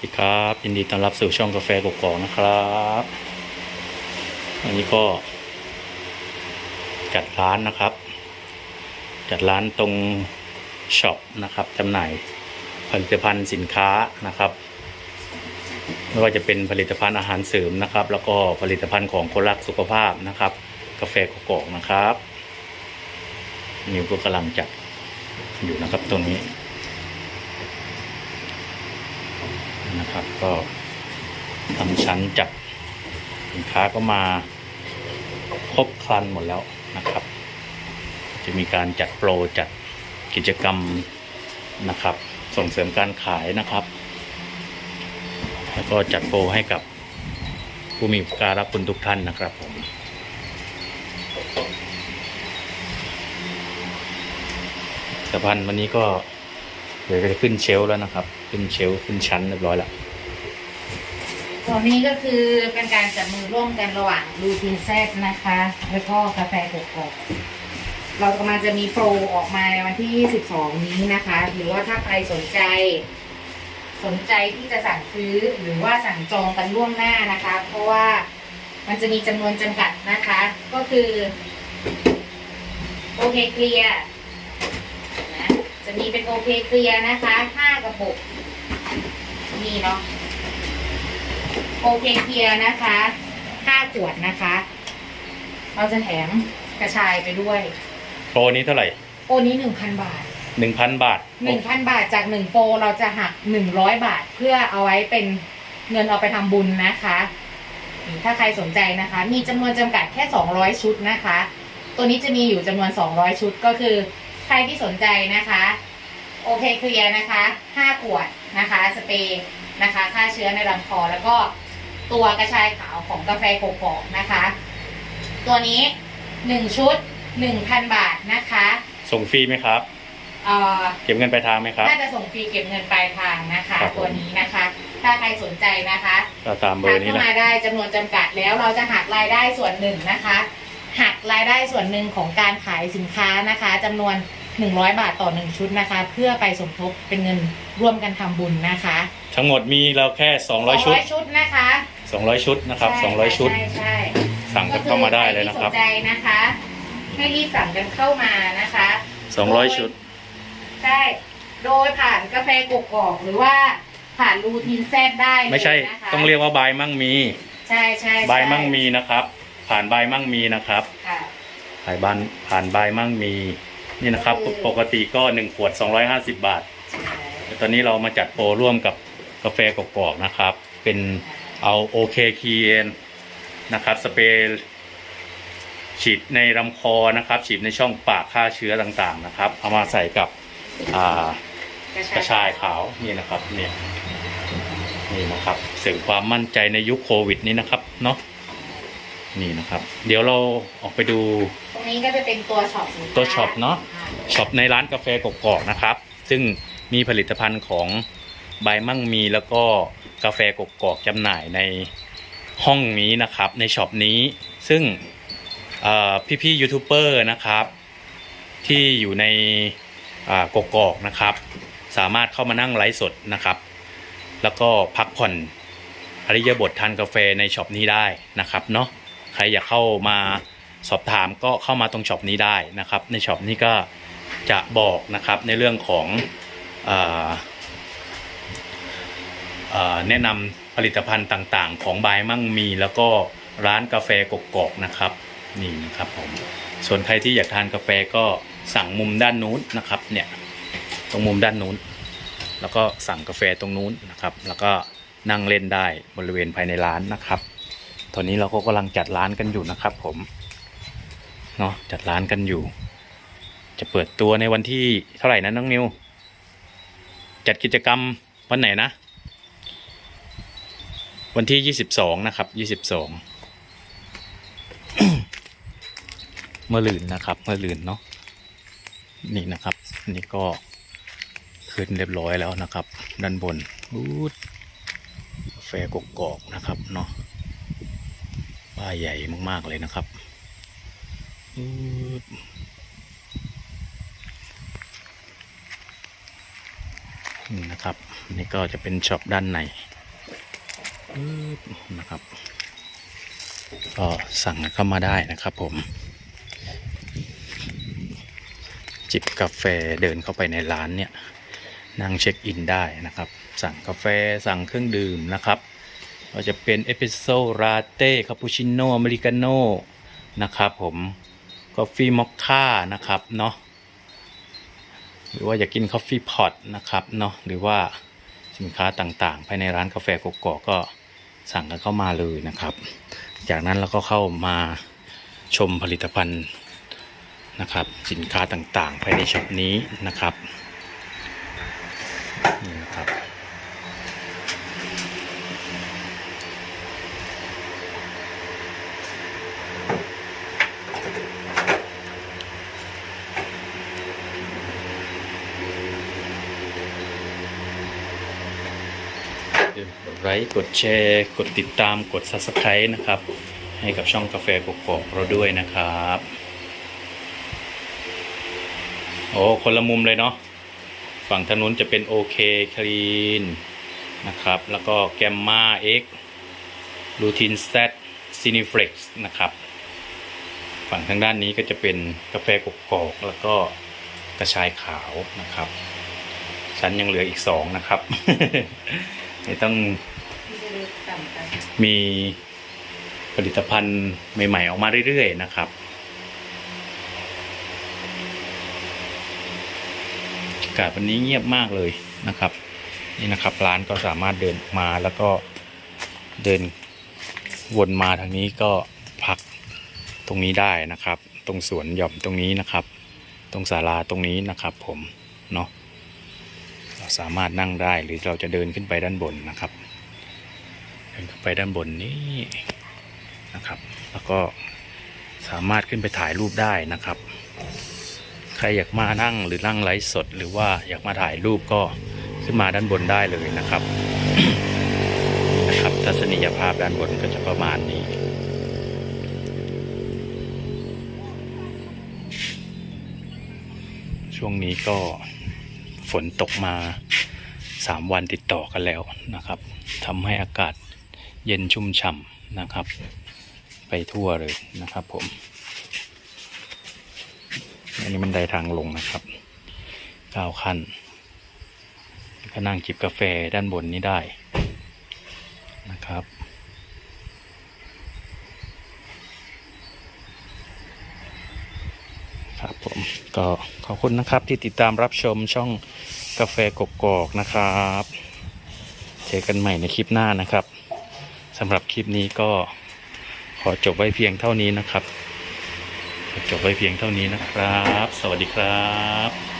สวัสดีครับยินดีต้อนรับสู่ช่องกาแฟกกอกนะครับวันนี้ก็ จัดร้านนะครับ จัดร้านตรงช็อปนะครับจำหน่ายผลิตภัณฑ์สินค้านะครับไม่ว่าจะเป็นผลิตภัณฑ์อาหารเสริมนะครับ แล้วก็ผลิตภัณฑ์ของคนรักสุขภาพนะครับ กาแฟกกอกนะครับนิวก็กำลังจัดอยู่นะครับตรงนี้ นะครับ ก็ทำชั้นจัดสินค้าก็มาครบครันหมดแล้วนะครับ จะมีการจัดโปรจัดกิจกรรมนะครับ ส่งเสริมการขายนะครับ แล้วก็จัดโปรให้กับผู้มีการะคุณทุกท่านนะครับผมสะพานวันนี้ก็เดี๋ยวจะขึ้นเชลแล้วนะครับ ขึ้นเชลขึ้นชั้นเรียบร้อยล้วตอนนี้ก็คือเป็นการจับมือร่วมกันระหว่างดูทินแซดนะคะ แล้วก็กาแฟกกอกเรากำลังจะมีโปรออกมาในวันที่22นี้นะคะ หรือว่าถ้าใครสนใจ สนใจที่จะสั่งซื้อหรือว่าสั่งจองกันล่วงหน้านะคะ เพราะว่ามันจะมีจำนวนจำกัดนะคะ ก็คือ โอเคเคลียร์ จะมีเป็นโอเคเคลียร์นะคะ5กระปุกนี่เนาะโอเคเคลียร์นะคะห้าขวดนะคะ เราจะแถมกระชายไปด้วย โปรนี้เท่าไหร่โปรนี้หนึ่งพันบาทหนึ่งพันบาทหนึ่งพันบาทจากหนึ่งโปรเราจะหักหนึ่งร้อยบาทเพื่อเอาไว้เป็นเงินเอาไปทำบุญนะคะนี่ถ้าใครสนใจนะคะ มีจำนวนจำกัดแค่สองร้อยชุดนะคะ ตัวนี้จะมีอยู่จำนวนสองร้อยชุดก็คือ ใครที่สนใจนะคะโอเคเคลียร์นะคะห้าขวดนะคะสเปรย์นะคะฆ่าเชื้อในลำคอแล้วก็ตัวกระชายขาวของกาแฟโกโก้นะคะ ตัวนี้หนึ่งชุดหนึ่งพันบาทนะคะส่งฟรีไหมครับเอ่อเก็บเงินปลายทางไหมครับ น่าจะส่งฟรีเก็บเงินปลายทางนะคะ ครับผม ตัวนี้นะคะ ถ้าใครสนใจนะคะก็ตามเบอทักร์นี้เข้านะ มาได้จำนวนจำกัดแล้วเราจะหักรายได้ส่วนหนึ่งนะคะ หักรายได้ส่วนหนึ่งของการขายสินค้านะคะจำนวน 100 บาทต่อหนึ่งชุดนะคะ เพื่อไปสมทบเป็นเงินร่วมกันทำบุญนะคะทั้งหมดมีเราแค่ 200 ชุดชุดนะคะ200 ชุดนะครับใช่200 ชุด ใช่ใช่สั่งกันเข้ามาได้เลยนะครับ ก็อใครที่สนใจนะคะให้รีบสั่งกันเข้ามานะคะ 200 ชุด ใช่ โดยผ่านกาแฟกกอกหรือว่าผ่านรูทีนแซดได้เลยไม่ใช่นะคะต้องเรียกว่าบายมั่งมี ใช่ใช่ใช่บายมั่งมีนะครับ ผ่านบายมั่งมีนะครับ ค่ะ ผ่านบานผ่านบายมั่งมี นี่นะครับก็คือปกติก็1ขวด 250 บาท ใช่แต่ตอนนี้เรามาจัดโปรร่วมกับกาแฟกกอกนะครับ เป็นเอาโอเคคีเอนนะครับ สเปรย์ฉีดในลำคอนะครับ ฉีดในช่องปากฆ่าเชื้อต่างๆนะครับ เอามาใส่กับอ่ากระชายขาวนี่นะครับเนี่ยนี่นะครับเสริมความมั่นใจในยุคโควิดนี้นะครับเนาะ นี่นะครับ เดี๋ยวเราออกไปดู ตรงนี้ก็จะเป็นตัวช็อปสินค้าตัวช็อปเนอะอ่ช็อปในร้านกาแฟกกอกนะครับ ซึ่งมีผลิตภัณฑ์ของใบมั่งมีแล้วก็กาแฟกกอกจำหน่ายในห้องนี้นะครับ ในช็อปนี้ซึ่งเอ่อพี่ๆยูทูบเบอร์นะครับ ที่อยู่ในอ่ากกอกนะครับ สามารถเข้ามานั่งไลฟ์สดนะครับ แล้วก็พักผ่อนอริยบททานกาแฟในช็อปนี้ได้นะครับเนาะ ครอยากเข้ามาสอบถามก็เข้ามาตรงช็อปนี้ได้นะครับ ในช็อปนี้ก็จะบอกนะครับในเรื่องของออเอ่อแนะนำผลิตภัณฑ์ต่างๆ ของบายมั่งมี แล้วก็ร้านกาแฟกกอกนะครับนี่นะครับผมส่วนใครที่อยากทานกาแฟก็สั่งมุมด้านนู้นนะครับเนี่ยตรงมุมด้านนู้น แล้วก็สั่งกาแฟตรงนู้นนะครับ แล้วก็นั่งเล่นได้บริเวณภายในร้านนะครับ ตอนนี้เราก็กำลังจัดร้านกันอยู่นะครับ ผม เนาะจัดร้านกันอยู่ จะเปิดตัวในวันที่เท่าไหร่นะน้องนิว จัดกิจกรรมวันไหนนะ วันที่ยี่สิบสองนะครับยี่สิบสองเมื่อลืนนะครับ เมื่อลืนเนาะนี่นะครับอันนี่ก็ขึ้นเรียบร้อยแล้วนะครับ ด้านบนอูดกาแฟกกอกนะครับเนาะ ป้ายใหญ่มาก ๆ เลยนะครับนี่นะครับ นี่ก็จะเป็นช็อปด้านในนะครับ ก็สั่งเข้ามาได้นะครับผม จิบกาแฟเดินเข้าไปในร้านเนี่ยนั่งเช็คอินได้นะครับ สั่งกาแฟสั่งเครื่องดื่มนะครับ ก็จะเป็นเอสเปรสโซ่ลาเต้คาปูชิโน่อเมริกาโน่นะครับผมกาแฟมอคค่านะครับเนาะหรือว่าอยากกินกาแฟพอตนะครับเนาะหรือว่าสินค้าต่างๆ ภายในร้านกาแฟกกอกก็สั่งกันเข้ามาเลยนะครับ จากนั้นเราก็เข้ามาชมผลิตภัณฑ์นะครับ สินค้าต่างๆ ภายในช็อปนี้นะครับ นี่นะครับ กดไลค์กดแชร์ กดติดตามกด Subscribe นะครับ ให้กับช่องกาแฟกกอกเราด้วยนะครับโอ้คนละมุมเลยเนาะฝั่งทางนู้นจะเป็นโอเคคลีนนะครับ แล้วก็แกมมาเอ็กลูทินแซดซินิเฟล็กซ์นะครับ ฝั่งทางด้านนี้ก็จะเป็นกาแฟกกอกแล้วก็กระชายขาวนะครับฉันยังเหลืออีกสองนะครับ ไม่ต้องมีผลิตภัณฑ์ใหม่ ๆ ออกมาเรื่อย ๆ นะครับ อากาศวันนี้เงียบมากเลยนะครับ นี่นะครับร้านก็สามารถเดินมาแล้วก็เดินวนมาทางนี้ก็พักตรงนี้ได้นะครับ ตรงสวนหย่อมตรงนี้นะครับ ตรงศาลาตรงนี้นะครับผมเนาะ สามารถนั่งได้หรือเราจะเดินขึ้นไปด้านบนนะครับ เดินขึ้นไปด้านบนนี้นะครับ แล้วก็สามารถขึ้นไปถ่ายรูปได้นะครับ ใครอยากมานั่งหรือนั่งไลฟ์สด หรือว่าอยากมาถ่ายรูปก็ขึ้นมาด้านบนได้เลยนะครับนะครับทัศนียภาพด้านบนก็จะประมาณนี้ช่วงนี้ก็ ฝนตกมาสามวันติดต่อกันแล้วนะครับทำให้อากาศเย็นชุ่มฉ่ำนะครับ ไปทั่วเลยนะครับผม อันนี้มันไดทางลงนะครับเก้าขั้นก็นั่งจิบกาแฟด้านบนนี้ได้นะครับ ผมก็ขอบคุณนะครับที่ติดตามรับชมช่องกาแฟกกอกนะครับ เจอกันใหม่ในคลิปหน้านะครับสำหรับคลิปนี้ก็ขอจบไว้เพียงเท่านี้นะครับ จบไว้เพียงเท่านี้นะครับ สวัสดีครับ